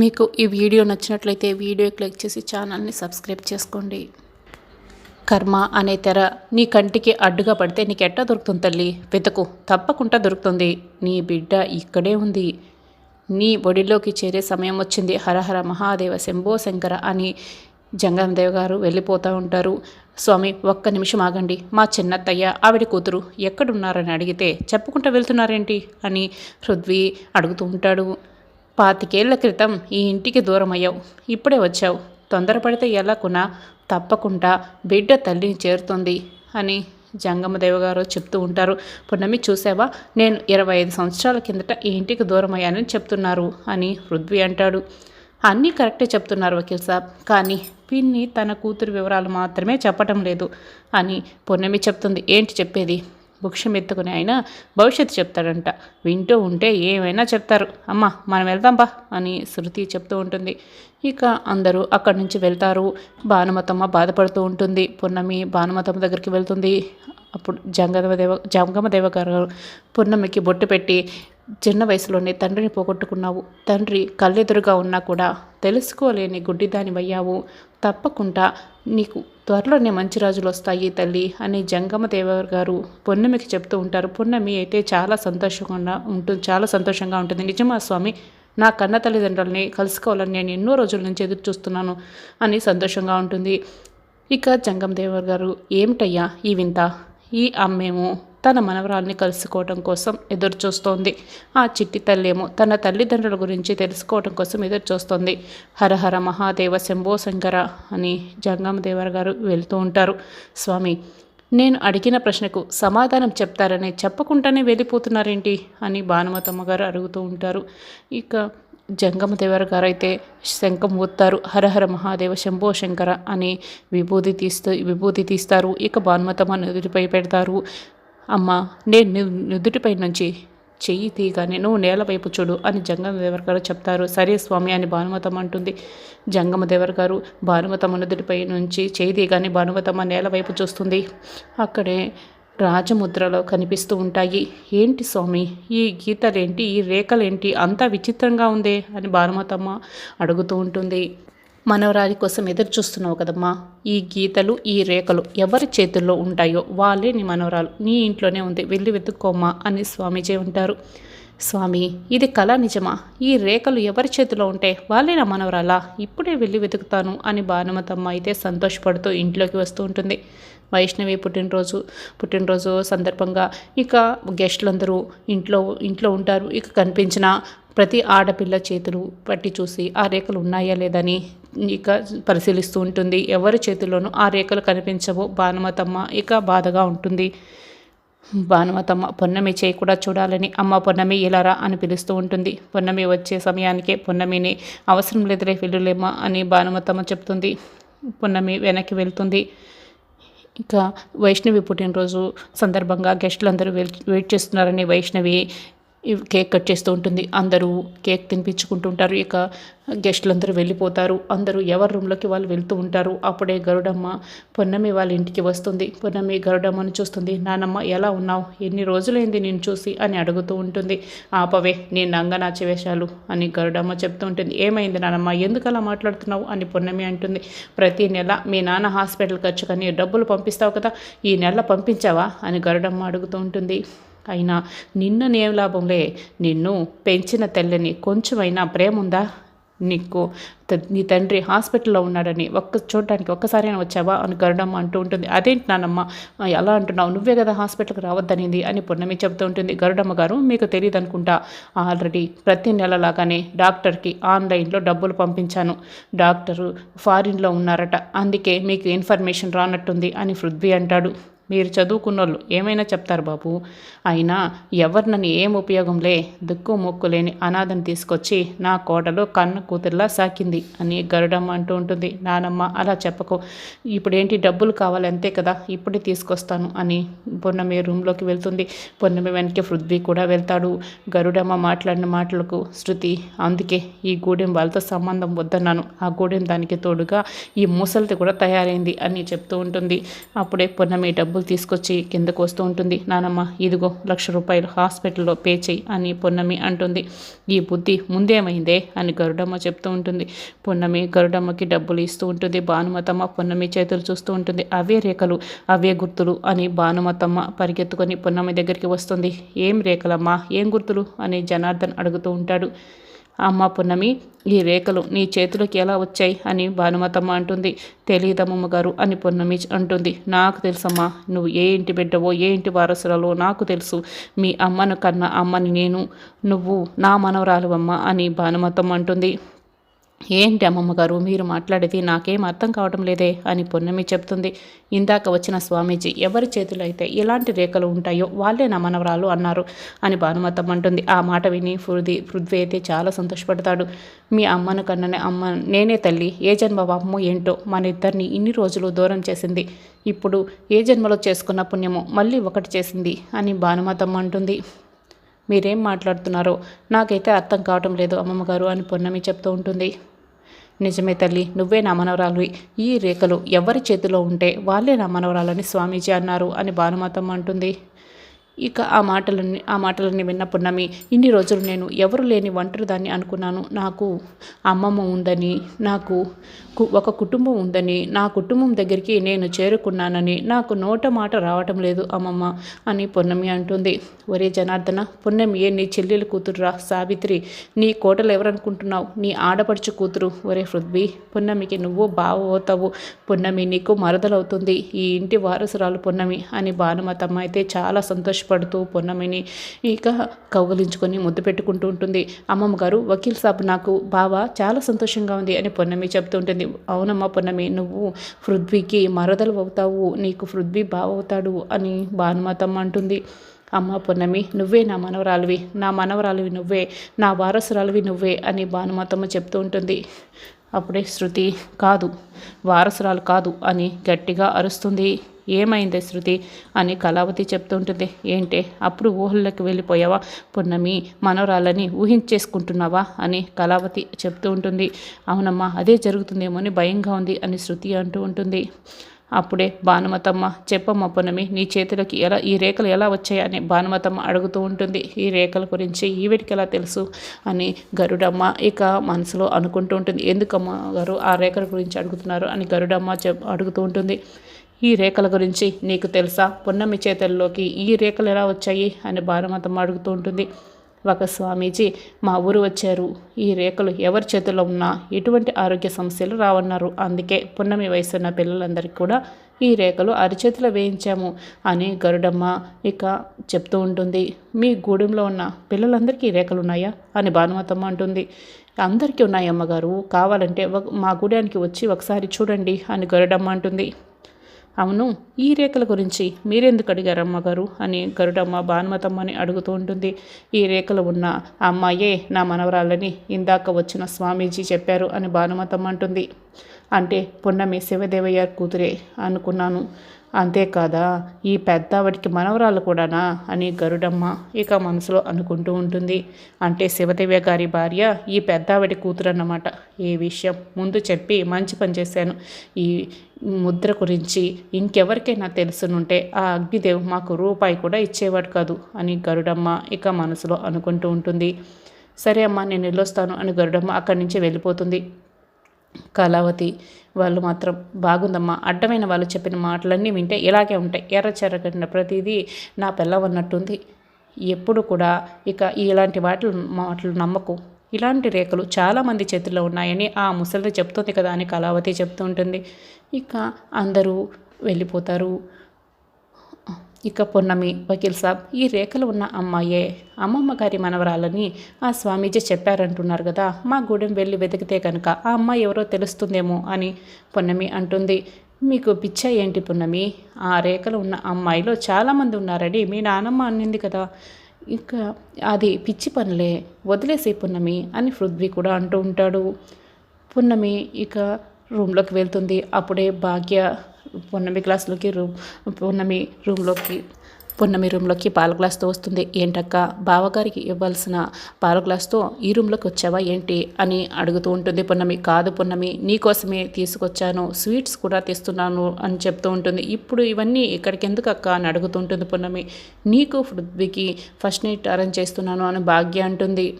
మీకు ఈ వీడియో నచ్చినట్లయితే వీడియో క్లిక్ చేసి ఛానల్ని సబ్స్క్రైబ్ చేసుకోండి. కర్మ అనే తెర నీ కంటికి అడ్డుగా పడితే నీకెట్టా దొరుకుతుంది తల్లి? వెతకు. తప్పకుండా దొరుకుతుంది. నీ బిడ్డ ఇక్కడే ఉంది. నీ ఒడిలోకి చేరే సమయం వచ్చింది. హరహర మహాదేవ శంభో శంకర అని జంగందేవ్ గారు వెళ్ళిపోతూ ఉంటారు. స్వామి ఒక్క నిమిషం ఆగండి. మా చిన్నత్తయ్య ఆవిడ కూతురు ఎక్కడున్నారని అడిగితే చెప్పుకుంటూ వెళ్తున్నారేంటి? అని పృథ్వీ అడుగుతూ ఉంటాడు. పాతికేళ్ళ క్రితం ఈ ఇంటికి దూరమయ్యావు. ఇప్పుడే వచ్చావు. తొందరపడితే ఎలా తప్పకుండా బిడ్డ తల్లిని చేరుతుంది అని జంగమదేవ గారు చెప్తూ ఉంటారు. పున్నమి చూసావా? నేను ఇరవై ఐదు సంవత్సరాల కిందట ఈ ఇంటికి దూరమయ్యానని చెప్తున్నారు అని పృథ్వీ అంటాడు. అన్నీ కరెక్టే చెప్తున్నారు వకీల్ సాబ్. కానీ పిన్ని తన కూతురు వివరాలు మాత్రమే చెప్పటం లేదు అని పున్నమి చెప్తుంది. ఏంటి చెప్పేది? భుక్షం ఎత్తుకుని ఆయన భవిష్యత్తు చెప్తాడంట. వింటూ ఉంటే ఏమైనా చెప్తారు. అమ్మ మనం వెళ్దాం బా అని శృతి చెప్తూ ఉంటుంది. ఇక అందరూ అక్కడి నుంచి వెళ్తారు. భానుమతమ్మ బాధపడుతూ ఉంటుంది. పున్నమి భానుమతమ్మ దగ్గరికి వెళ్తుంది. అప్పుడు జంగమదేవ జంగమదేవ గారు పున్నమికి బొట్టు పెట్టి చిన్న వయసులోనే తండ్రిని పోగొట్టుకున్నావు. తండ్రి కళ్ళెదురుగా ఉన్నా కూడా తెలుసుకోలేని గుడ్డిదానివయ్యావు. తప్పకుండా నీకు త్వరలోనే మంచి రోజులు వస్తాయి తల్లి అని జంగమదేవర్ గారు పొన్నమికి చెప్తూ ఉంటారు. పొన్నమి అయితే చాలా సంతోషంగా ఉంటుంది చాలా సంతోషంగా ఉంటుంది. నిజమా స్వామి? నా కన్న తల్లిదండ్రులని కలుసుకోవాలని నేను ఎన్నో రోజుల నుంచి ఎదురు చూస్తున్నాను అని సంతోషంగా ఉంటుంది. ఇక జంగం దేవర్ గారు ఏమిటయ్యా ఈ వింత? ఈ అమ్మేమో తన మనవరాల్ని కలుసుకోవటం కోసం ఎదురు చూస్తోంది ఆ చిట్టి తల్లేమో తన తల్లిదండ్రుల గురించి తెలుసుకోవటం కోసం ఎదురు చూస్తోంది హరహర మహాదేవ శంభో శంకర అని జంగమదేవర్ గారు వెళ్తూ ఉంటారు. స్వామి నేను అడిగిన ప్రశ్నకు సమాధానం చెప్తారని చెప్పకుండానే వెళ్ళిపోతున్నారేంటి? అని భానుమతమ్మ గారు అడుగుతూ ఉంటారు. ఇక జంగమదేవర గారు అయితే శంఖం ఊత్తారు. హరహర మహాదేవ శంభో శంకర అని విభూతి తీస్తూ విభూతి తీస్తారు. ఇక భానుమతమ్మ నుదుటిపై పెడతారు. అమ్మ నేను నుదుటిపై నుంచి చెయ్యి తీయగానే నువ్వు నేల వైపు చూడు అని జంగమదేవర్ గారు చెప్తారు. సరే స్వామి అని భానుమతమ్మ అంటుంది. జంగమదేవర్ గారు భానుమతమ్మ నుదుటిపై నుంచి చెయ్యి తీయగానే భానుమతమ్మ నేల వైపు చూస్తుంది. అక్కడే రాజముద్రలో కనిపిస్తూ ఉంటాయి. ఏంటి స్వామి ఈ గీతలేంటి ఈ రేఖలేంటి? అంతా విచిత్రంగా ఉందే అని భానుమతమ్మ అడుగుతూ ఉంటుంది. మనవరాలి కోసం ఎదురు చూస్తున్నావు కదమ్మా. ఈ గీతలు ఈ రేఖలు ఎవరి చేతుల్లో ఉంటాయో వాళ్ళే నీ మనవరాలు. నీ ఇంట్లోనే ఉంది వెళ్ళి వెతుక్కోమ్మా అని స్వామీజీ ఉంటారు స్వామి ఇది కళ నిజమా? ఈ రేఖలు ఎవరి చేతిలో ఉంటే వాళ్ళే నా మనవరాలా? ఇప్పుడే వెళ్ళి వెతుకుతాను అని భానుమతమ్మ అయితే సంతోషపడుతూ ఇంట్లోకి వస్తూ ఉంటుంది. వైష్ణవి పుట్టినరోజు పుట్టినరోజు సందర్భంగా ఇక గెస్టులందరూ ఇంట్లో ఇంట్లో ఉంటారు. ఇక కనిపించిన ప్రతి ఆడపిల్ల చేతులు పట్టి చూసి ఆ రేఖలు ఉన్నాయా లేదని ఇక పరిశీలిస్తూ ఉంటుంది. ఎవరి చేతుల్లోనూ ఆ రేఖలు కనిపించవు. భానుమతమ్మ ఇక బాధగా ఉంటుంది. భానుమతమ్మ పొన్నమి చేయి కూడా చూడాలని అమ్మ పొన్నమి ఇలారా అని పిలుస్తూ ఉంటుంది. పొన్నమి వచ్చే సమయానికే పొన్నమిని అవసరం లేదులే వెళ్ళులేమా అని భానుమతమ్మ చెప్తుంది. పొన్నమి వెనక్కి వెళ్తుంది. ఇంకా వైష్ణవి పుట్టినరోజు సందర్భంగా గెస్టులందరూ వెయిట్ చేస్తున్నారని వైష్ణవి కేక్ కట్ చేస్తూ ఉంటుంది. అందరూ కేక్ తినిపించుకుంటుంటారు ఇక గెస్టులందరూ వెళ్ళిపోతారు. అందరూ ఎవరి రూమ్లోకి వాళ్ళు వెళ్తూ ఉంటారు. అప్పుడే గరుడమ్మ పొన్నమి వాళ్ళ ఇంటికి వస్తుంది. పొన్నమి గరుడమ్మను చూస్తుంది. నానమ్మ ఎలా ఉన్నావు? ఎన్ని రోజులైంది నేను చూసి? అని అడుగుతూ ఉంటుంది. ఆపవే నేను నంగనాచి వేషాలు అని గరుడమ్మ చెప్తూ ఉంటుంది. ఏమైంది నానమ్మ? ఎందుకు అలా మాట్లాడుతున్నావు? అని పొన్నమి అంటుంది. ప్రతి నెల మీ నాన్న హాస్పిటల్ ఖర్చు కానీ డబ్బులు పంపిస్తావు కదా? ఈ నెల పంపించావా? అని గరుడమ్మ అడుగుతూ ఉంటుంది. అయినా నిన్ను నేను లాభంలే. నిన్ను పెంచిన తల్లిని కొంచెమైనా ప్రేమ ఉందా నీకు నీ తండ్రి హాస్పిటల్లో ఉన్నాడని ఒక్క చూడటానికి ఒక్కసారైనా వచ్చావా? అని గరుడమ్మ అంటూ ఉంటుంది. అదేంటి నానమ్మ? ఎలా అంటున్నావు? నువ్వే కదా హాస్పిటల్కి రావద్దనింది అని పున్నమి చెబుతూ ఉంటుంది. గరుడమ్మ గారు మీకు తెలియదు అనుకుంటా ఆల్రెడీ ప్రతి నెలలాగానే డాక్టర్కి ఆన్లైన్లో డబ్బులు పంపించాను. డాక్టరు ఫారిన్లో ఉన్నారట. అందుకే మీకు ఇన్ఫర్మేషన్ రానట్టుంది అని పృథ్వీ అంటాడు. మీరు చదువుకున్నోళ్ళు ఏమైనా చెప్తారు బాబు? అయినా ఎవరినని ఏం ఉపయోగంలే? దుక్కు మొక్కు లేని అనాథను తీసుకొచ్చి నా కోటలో కన్న కూతుర్లా సాకింది అని గరుడమ్మ అంటూ ఉంటుంది. నానమ్మ అలా చెప్పకు. ఇప్పుడేంటి? డబ్బులు కావాలి అంతే కదా? ఇప్పుడే తీసుకొస్తాను అని పొన్నమి రూమ్లోకి వెళ్తుంది. పొన్నమి వెనక్కి పృథ్వీ కూడా వెళ్తాడు. గరుడమ్మ మాట్లాడిన మాటలకు శృతి అందుకే ఈ గూడెం వాళ్ళతో సంబంధం వద్దన్నాను. ఆ గూడెం దానికి తోడుగా ఈ ముసలిది కూడా తయారైంది అని చెప్తూ ఉంటుంది. అప్పుడే పొన్నమి డబ్బు డబ్బులు తీసుకొచ్చి కిందకు వస్తూ ఉంటుంది. నానమ్మ ఇదిగో లక్ష రూపాయలు హాస్పిటల్లో పే చేయి అని పొన్నమి అంటుంది. ఈ బుద్ధి ముందేమైందే? అని గరుడమ్మ చెప్తూ ఉంటుంది. పొన్నమి గరుడమ్మకి డబ్బులు ఇస్తూ ఉంటుంది. భానుమతమ్మ పొన్నమి చేతులు చూస్తూ ఉంటుంది. అవే రేఖలు అవే గుర్తులు అని భానుమతమ్మ పరిగెత్తుకొని పొన్నమి దగ్గరికి వస్తుంది. ఏం రేఖలమ్మా ఏం గుర్తులు? అని జనార్దన్ అడుగుతూ ఉంటాడు. అమ్మ పున్నమి ఈ రేఖలు నీ చేతులకి ఎలా వచ్చాయి అని భానుమతమ్మ అంటుంది. తెలియదమ్మమ్మ గారు అని పున్నమి అంటుంది. నాకు తెలుసమ్మా నువ్వు ఏ ఇంటి బిడ్డవో ఏ ఇంటి వారసులలో నాకు తెలుసు. మీ అమ్మను కన్న అమ్మని నేను నువ్వు నా మనవరాలు అమ్మ అని భానుమతమ్మ అంటుంది. ఏంటి అమ్మమ్మ గారు మీరు మాట్లాడేది నాకేం అర్థం కావటం లేదే అని పొన్నమి చెప్తుంది. ఇందాక వచ్చిన స్వామీజీ ఎవరి చేతులు అయితే ఎలాంటి రేఖలు ఉంటాయో వాళ్ళే నా మనవరాలు అన్నారు అని భానుమతమ్మ అంటుంది. ఆ మాట విని పృథ్వీ పృథ్వీ అయితే చాలా సంతోషపడతాడు. మీ అమ్మను కన్ననే అమ్మ నేనే తల్లి ఏ జన్మ పాపమో ఏంటో మన ఇద్దరిని ఇన్ని రోజులు దూరం చేసింది. ఇప్పుడు ఏ జన్మలో చేసుకున్న పుణ్యమో మళ్ళీ ఒకటి చేసింది అని భానుమతమ్మ అంటుంది. మీరేం మాట్లాడుతున్నారో నాకైతే అర్థం కావటం లేదు అమ్మమ్మగారు అని పొన్నమి చెప్తూ ఉంటుంది. నిజమే తల్లి నువ్వే నా మనవరాలువి ఈ రేఖలు ఎవరి చేతిలో ఉంటే వాళ్ళే నా మనవరాలని స్వామీజీ అన్నారు అని భానుమాతమ్మ అంటుంది. ఇక ఆ మాటలన్నీ ఆ మాటలన్నీ విన్న పున్నమి ఇన్ని రోజులు నేను ఎవరు లేని ఒంటరి దాన్ని అనుకున్నాను. నాకు అమ్మమ్మ ఉందని నాకు ఒక కుటుంబం ఉందని నా కుటుంబం దగ్గరికి నేను చేరుకున్నానని నాకు నోట మాట రావటం లేదు అమ్మమ్మ అని పున్నమి అంటుంది. ఒరే జనార్దన పున్నమి ఏ నీ చెల్లెలు కూతురురా సావిత్రి నీ కోటలు ఎవరనుకుంటున్నావు? నీ ఆడపడుచు కూతురు. ఒరే పృథ్వీ పున్నమికి నువ్వు బావ అవుతావు. పున్నమి నీకు మరదలవుతుంది. ఈ ఇంటి వారసురాలు పున్నమి అని భానుమతమ్మ అయితే చాలా పడుతూ పొన్నమిని ఇక కౌగలించుకొని ముద్దు పెట్టుకుంటూ ఉంటుంది. అమ్మమ్మ గారు వకీల్ సాబ్ నాకు బావ చాలా సంతోషంగా ఉంది అని పొన్నమి చెప్తూ ఉంటుంది. అవునమ్మా పొన్నమి నువ్వు పృథ్వీకి మరదలు అవుతావు నీకు పృథ్వీ బావవుతాడు అని భానుమతమ్మ అంటుంది. అమ్మ పొన్నమి నువ్వే నా మనవరాలివి నా మనవరాలివి నువ్వే నా వారసురాలివి నువ్వే అని భానుమతమ్మ చెప్తూ ఉంటుంది. అప్పుడే శృతి కాదు వారసురాలు కాదు అని గట్టిగా అరుస్తుంది. ఏమైంది శృతి అని కళావతి చెప్తుంటుంది. ఏంటే అప్పుడు ఊహల్లోకి వెళ్ళిపోయావా? పున్నమి మనవరాలని ఊహించేసుకుంటున్నావా? అని కళావతి చెప్తూ ఉంటుంది. అవునమ్మా అదే జరుగుతుందేమో అని భయంగా ఉంది అని శృతి అంటూ ఉంటుంది. అప్పుడే భానుమతమ్మ చెప్పమ్మ పునమి నీ చేతులకి ఎలా ఈ రేఖలు ఎలా వచ్చాయి అని భానుమతమ్మ అడుగుతూ ఉంటుంది. ఈ రేఖల గురించి ఈవిడికి ఎలా తెలుసు అని గరుడమ్మ ఇక మనసులో అనుకుంటూ ఉంటుంది. ఎందుకమ్మ గారు ఆ రేఖల గురించి అడుగుతున్నారు అని గరుడమ్మ చెప్ అడుగుతూ ఉంటుంది. ఈ రేఖల గురించి నీకు తెలుసా? పున్నమి చేతల్లోకి ఈ రేఖలు ఎలా వచ్చాయి? అని భానుమతమ్మ అడుగుతూ ఉంటుంది. ఒక స్వామీజీ మా ఊరు వచ్చారు. ఈ రేఖలు ఎవరి చేతిలో ఉన్నా ఎటువంటి ఆరోగ్య సమస్యలు రావన్నారు. అందుకే పున్నమి వయసున్న పిల్లలందరికీ కూడా ఈ రేఖలు అరిచేతిలో వేయించాము అని గరుడమ్మ ఇక చెప్తూ ఉంటుంది. మీ గూడెంలో ఉన్న పిల్లలందరికీ రేఖలు ఉన్నాయా? అని భానుమతమ్మ అంటుంది. అందరికీ ఉన్నాయి అమ్మగారు కావాలంటే మా గూడానికి వచ్చి ఒకసారి చూడండి అని గరుడమ్మ అంటుంది. అవును ఈ రేఖల గురించి మీరెందుకు అడిగారు అమ్మగారు అని గరుడమ్మ భానుమతమ్మని అడుగుతూ ఉంటుంది. ఈ రేఖలు ఉన్న అమ్మాయే నా మనవరాలని ఇందాక వచ్చిన స్వామీజీ చెప్పారు అని భానుమతమ్మ అంటుంది. అంటే పున్నమి శివదేవయ్య కూతురే అనుకున్నాను. అంతేకాదా ఈ పెద్దావిడికి మనవరాలు కూడానా? అని గరుడమ్మ ఇక మనసులో అనుకుంటూ ఉంటుంది. అంటే శివదేవ గారి భార్య ఈ పెద్దావిడి కూతురు అన్నమాట ఈ విషయం? ముందు చెప్పి మంచి పని చేశాను. ఈ ముద్ర గురించి ఇంకెవరికైనా తెలుసునుంటే ఆ అగ్నిదేవ్ మాకు రూపాయి కూడా ఇచ్చేవాడు కాదు అని గరుడమ్మ ఇక మనసులో అనుకుంటూ ఉంటుంది. సరే అమ్మా నేను వెళ్ళొస్తాను అని గరుడమ్మ అక్కడి నుంచి వెళ్ళిపోతుంది. కళావతి వాళ్ళు మాత్రం బాగుందమ్మా. అడ్డమైన వాళ్ళు చెప్పిన మాటలన్నీ వింటే ఇలాగే ఉంటాయి. ఎర్ర చెరగడిన ప్రతిదీ నా పిల్లవన్నట్టుంది. ఎప్పుడు కూడా ఇక ఇలాంటి వాటి మాటలు నమ్మకు. ఇలాంటి రేఖలు చాలామంది చేతుల్లో ఉన్నాయని ఆ ముసలి చెప్తుంది కదా అని కళావతి చెప్తూ ఉంటుంది. ఇక అందరూ వెళ్ళిపోతారు. ఇక పొన్నమి వకీల్ సాబ్ ఈ రేఖలు ఉన్న అమ్మాయే అమ్మమ్మ గారి మనవరాలని ఆ స్వామీజీ చెప్పారంటున్నారు కదా మా గూడెం వెళ్ళి వెతికితే కనుక ఆ అమ్మాయి ఎవరో తెలుస్తుందేమో అని పొన్నమి అంటుంది. మీకు పిచ్చ ఏంటి పున్నమి? ఆ రేఖలు ఉన్న అమ్మాయిలో చాలామంది ఉన్నారని మీ నానమ్మ అన్నింది కదా. ఇంకా అది పిచ్చి పనులే వదిలేసే పున్నమి అని పృథ్వీ కూడా అంటూ ఉంటాడు. పున్నమి ఇక రూమ్లోకి వెళ్తుంది. అప్పుడే భాగ్య పొన్నమి క్లాస్లోకి రూమ్ పొన్నమి రూమ్లోకి పొన్నమి రూమ్లోకి పాల గ్లాస్తో వస్తుంది. ఏంటక్క బావగారికి ఇవ్వాల్సిన పాల గ్లాస్తో ఈ రూమ్లోకి వచ్చావా ఏంటి? అని అడుగుతూ ఉంటుంది పున్నమి. కాదు పున్నమి నీకోసమే తీసుకొచ్చాను. స్వీట్స్ కూడా తెస్తున్నాను అని చెప్తూ ఉంటుంది. ఇప్పుడు ఇవన్నీ ఇక్కడికి ఎందుకు అక్క అని అడుగుతూ ఉంటుంది పున్నమి. నీకు పృథ్వీకి ఫస్ట్ నైట్ అరేంజ్ చేస్తున్నాను అని భాగ్య అంటుంది.